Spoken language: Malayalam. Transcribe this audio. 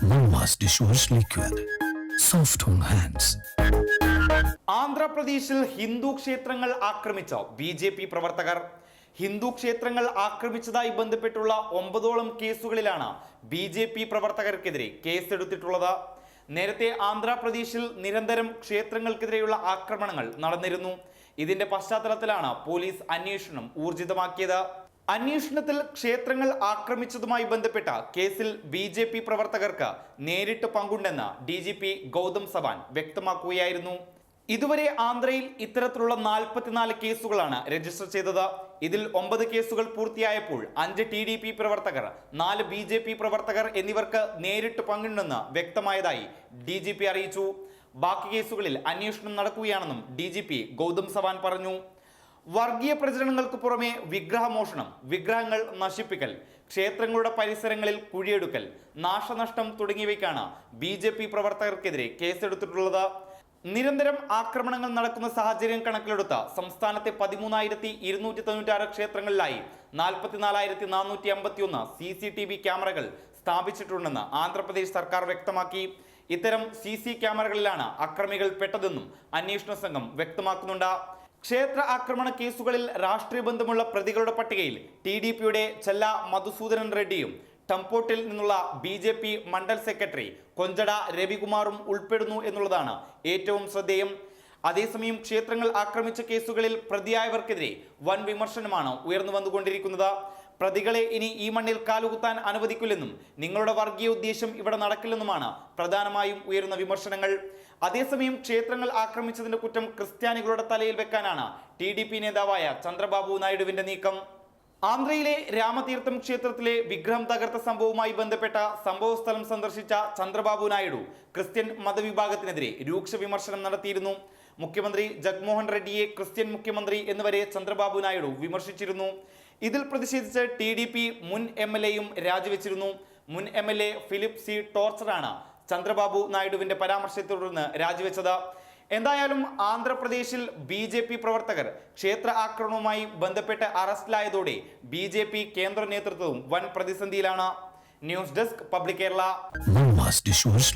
Mama's dishwash liquid. Soft on hands. ആന്ധ്രാപ്രദേശിൽ ഹിന്ദു ക്ഷേത്രങ്ങൾ ആക്രമിച്ച ബി ജെ പി പ്രവർത്തകർ ഹിന്ദു ക്ഷേത്രങ്ങൾ ആക്രമിച്ചതായി ബന്ധപ്പെട്ടുള്ള ഒമ്പതോളം കേസുകളിലാണ് ബി ജെ പി പ്രവർത്തകർക്കെതിരെ കേസെടുത്തിട്ടുള്ളത് നേരത്തെ ആന്ധ്രാപ്രദേശിൽ നിരന്തരം ക്ഷേത്രങ്ങൾക്കെതിരെയുള്ള ആക്രമണങ്ങൾ നടന്നിരുന്നു ഇതിന്റെ പശ്ചാത്തലത്തിലാണ് പോലീസ് അന്വേഷണം ഊർജിതമാക്കിയത് അന്വേഷണത്തിൽ ക്ഷേത്രങ്ങൾ ആക്രമിച്ചതുമായി ബന്ധപ്പെട്ട കേസിൽ ബി ജെ പി പ്രവർത്തകർക്ക് നേരിട്ട് പങ്കുണ്ടെന്ന് D G P Gautam Sawang വ്യക്തമാക്കുകയായിരുന്നു. ഇതുവരെ ആന്ധ്രയിൽ ഇത്തരത്തിലുള്ള നാൽപ്പത്തിനാല് കേസുകളാണ് രജിസ്റ്റർ ചെയ്തത്. ഇതിൽ ഒമ്പത് കേസുകൾ പൂർത്തിയായപ്പോൾ അഞ്ച് ടി ഡി പി പ്രവർത്തകർ നാല് ബി ജെ പി പ്രവർത്തകർ എന്നിവർക്ക് നേരിട്ട് പങ്കുണ്ടെന്ന് വ്യക്തമായതായി ഡി ജി പി അറിയിച്ചു. ബാക്കി കേസുകളിൽ അന്വേഷണം നടക്കുകയാണെന്നും D G P Gautam Sawang പറഞ്ഞു. വർഗീയ പ്രചരണങ്ങൾക്ക് പുറമെ വിഗ്രഹമോഷണം വിഗ്രഹങ്ങൾ നശിപ്പിക്കൽ ക്ഷേത്രങ്ങളുടെ പരിസരങ്ങളിൽ കുഴിയെടുക്കൽ നാശനഷ്ടം തുടങ്ങിയവയ്ക്കാണ് ബി ജെ പി പ്രവർത്തകർക്കെതിരെ കേസെടുത്തിട്ടുള്ളത്. നിരന്തരം ആക്രമണങ്ങൾ നടക്കുന്ന സാഹചര്യം കണക്കിലെടുത്ത സംസ്ഥാനത്തെ പതിമൂന്നായിരത്തി ഇരുന്നൂറ്റി തൊണ്ണൂറ്റാറ് ക്ഷേത്രങ്ങളിലായി നാൽപ്പത്തിനാലായിരത്തി നാനൂറ്റി അമ്പത്തിയൊന്ന് സി സി ടി വി ക്യാമറകൾ സ്ഥാപിച്ചിട്ടുണ്ടെന്ന് ആന്ധ്രാപ്രദേശ് സർക്കാർ വ്യക്തമാക്കി. ഇത്തരം സി സി ക്യാമറകളിലാണ് അക്രമികൾ പെട്ടതെന്നും അന്വേഷണ സംഘം വ്യക്തമാക്കുന്നുണ്ട്. ക്ഷേത്ര ആക്രമണ കേസുകളിൽ രാഷ്ട്രീയ ബന്ധമുള്ള പ്രതികളുടെ പട്ടികയിൽ ടി ഡി പിയുടെ ചെല്ല മധുസൂദനൻ റെഡ്ഡിയും ടംപോട്ടിൽ നിന്നുള്ള B J P mandal secretary Konchada രവികുമാറും ഉൾപ്പെടുന്നു എന്നുള്ളതാണ് ഏറ്റവും ശ്രദ്ധേയം അതേസമയം ക്ഷേത്രങ്ങൾ ആക്രമിച്ച കേസുകളിൽ പ്രതിയായവർക്കെതിരെ വൻ വിമർശനമാണ് ഉയർന്നു വന്നുകൊണ്ടിരിക്കുന്നത്. പ്രതികളെ ഇനി ഈ മണ്ണിൽ കാലുകുത്താൻ അനുവദിക്കില്ലെന്നും നിങ്ങളുടെ വർഗീയ ഉദ്ദേശം ഇവിടെ നടക്കില്ലെന്നുമാണ് പ്രധാനമായും ഉയരുന്ന വിമർശനങ്ങൾ. അതേസമയം ക്ഷേത്രങ്ങൾ ആക്രമിച്ചതിന്റെ കുറ്റം ക്രിസ്ത്യാനികളുടെ തലയിൽ വെക്കാനാണ് ടി ഡി പി നേതാവായ ചന്ദ്രബാബു നായിഡുവിന്റെ നീക്കം. ആന്ധ്രയിലെ രാമതീർത്ഥം ക്ഷേത്രത്തിലെ വിഗ്രഹം തകർത്ത സംഭവവുമായി ബന്ധപ്പെട്ട സംഭവസ്ഥലം സന്ദർശിച്ച ചന്ദ്രബാബു നായിഡു ക്രിസ്ത്യൻ മതവിഭാഗത്തിനെതിരെ രൂക്ഷ വിമർശനം നടത്തിയിരുന്നു. മുഖ്യമന്ത്രി ജഗ്മോഹൻ റെഡ്ഡിയെ ക്രിസ്ത്യൻ മുഖ്യമന്ത്രി എന്നിവരെ ചന്ദ്രബാബു നായിഡു വിമർശിച്ചിരുന്നു. ഇതിൽ പ്രതിഷേധിച്ച് ടി ഡി പി മുൻ എം എൽ എയും രാജിവെച്ചിരുന്നു. മുൻ M L A Philip C. ടോർച്ചറാണ് Chandrababu നായിഡുവിന്റെ പരാമർശത്തെ തുടർന്ന് രാജിവെച്ചത്. എന്തായാലും ആന്ധ്രാപ്രദേശിൽ ബി ജെ പി പ്രവർത്തകർ ക്ഷേത്ര ആക്രമണവുമായി ബന്ധപ്പെട്ട് അറസ്റ്റിലായതോടെ ബി ജെ പി കേന്ദ്ര നേതൃത്വവും വൻ പ്രതിസന്ധിയിലാണ്. News desk public Kerala. Mama's dishwash